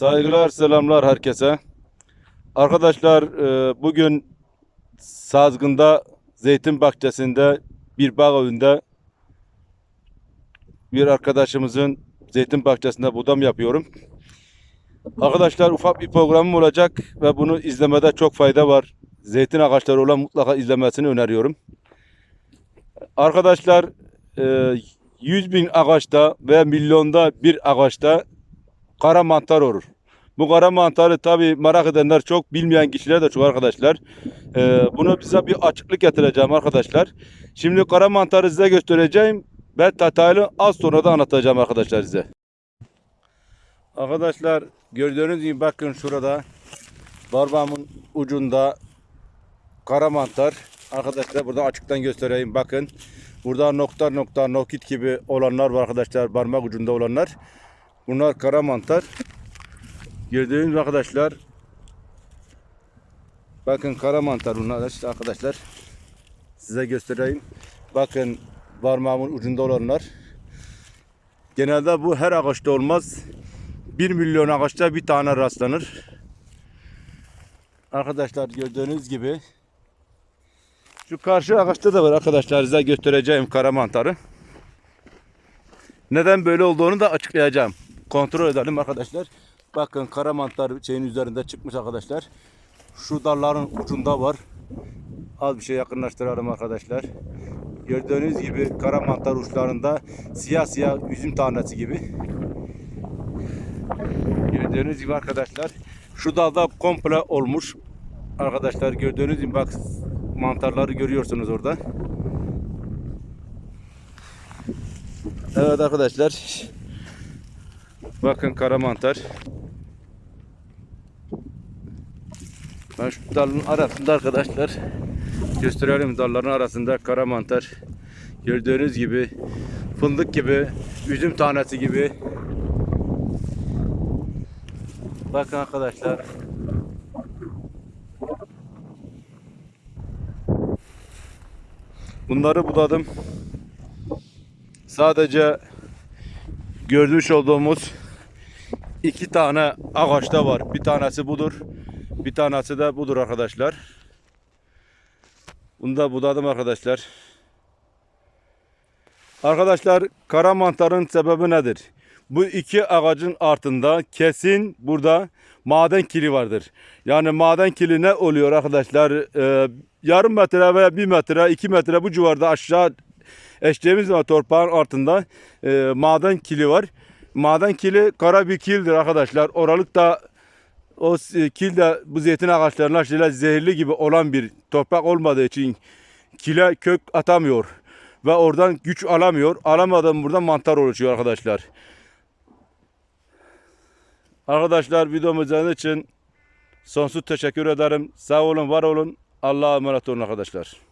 Saygılar, selamlar herkese. Arkadaşlar e, bugün Sazgın'da zeytin bahçesinde bir bağ evinde bir arkadaşımızın zeytin bahçesinde budam yapıyorum. Arkadaşlar ufak bir programım olacak ve bunu izlemede çok fayda var. Zeytin ağaçları olan mutlaka izlemesini öneriyorum. Arkadaşlar e, 100 bin ağaçta veya milyonda bir ağaçta kara mantar olur. Bu kara mantarı tabi merak edenler çok, bilmeyen kişiler de çok arkadaşlar. Ee, bunu bize bir açıklık getireceğim arkadaşlar. Şimdi kara mantarı size göstereceğim ve detaylı az sonra da anlatacağım arkadaşlar size. Arkadaşlar gördüğünüz gibi bakın şurada barbamın ucunda kara mantar. Arkadaşlar burada açıktan göstereyim bakın. Burada nokta nokta nokit gibi olanlar var arkadaşlar parmak ucunda olanlar. Bunlar kara mantar. Gördüğünüz arkadaşlar. Bakın kara mantar bunlar işte arkadaşlar. Size göstereyim. Bakın parmağımın ucunda olanlar. Genelde bu her ağaçta olmaz. 1 milyon ağaçta bir tane rastlanır. Arkadaşlar gördüğünüz gibi şu karşı ağaçta da var arkadaşlar size göstereceğim kara mantarı. Neden böyle olduğunu da açıklayacağım. Kontrol edelim arkadaşlar. Bakın kara mantar şeyin üzerinde çıkmış arkadaşlar. Şu dalların ucunda var. Az bir şey yakınlaştıralım arkadaşlar. Gördüğünüz gibi kara mantar uçlarında siyah siyah üzüm tanesi gibi. Gördüğünüz gibi arkadaşlar. Şu dalda komple olmuş. Arkadaşlar gördüğünüz gibi bak mantarları görüyorsunuz orada. Evet arkadaşlar. Bakın kara mantar. Ben şu dalın arasında arkadaşlar gösterelim dalların arasında kara mantar. Gördüğünüz gibi fındık gibi, üzüm tanesi gibi. Bakın arkadaşlar. Bunları budadım. Sadece görmüş olduğumuz iki tane ağaçta var. Bir tanesi budur. Bir tanesi de budur arkadaşlar. Bunu da budadım arkadaşlar. Arkadaşlar kara mantarın sebebi nedir? Bu iki ağacın altında kesin burada maden kili vardır. Yani maden kili ne oluyor arkadaşlar? Ee, yarım metre veya bir metre, iki metre bu civarda aşağı eşeceğimiz zaman torpağın altında e, maden kili var. Maden kili kara bir kildir arkadaşlar. Oralıkta o s- kil de bu zeytin ağaçlarına şöyle zehirli gibi olan bir toprak olmadığı için kile kök atamıyor. Ve oradan güç alamıyor. Alamadan burada mantar oluşuyor arkadaşlar. Arkadaşlar videomu izlediğiniz için sonsuz teşekkür ederim. Sağ olun, var olun. Allah'a emanet olun arkadaşlar.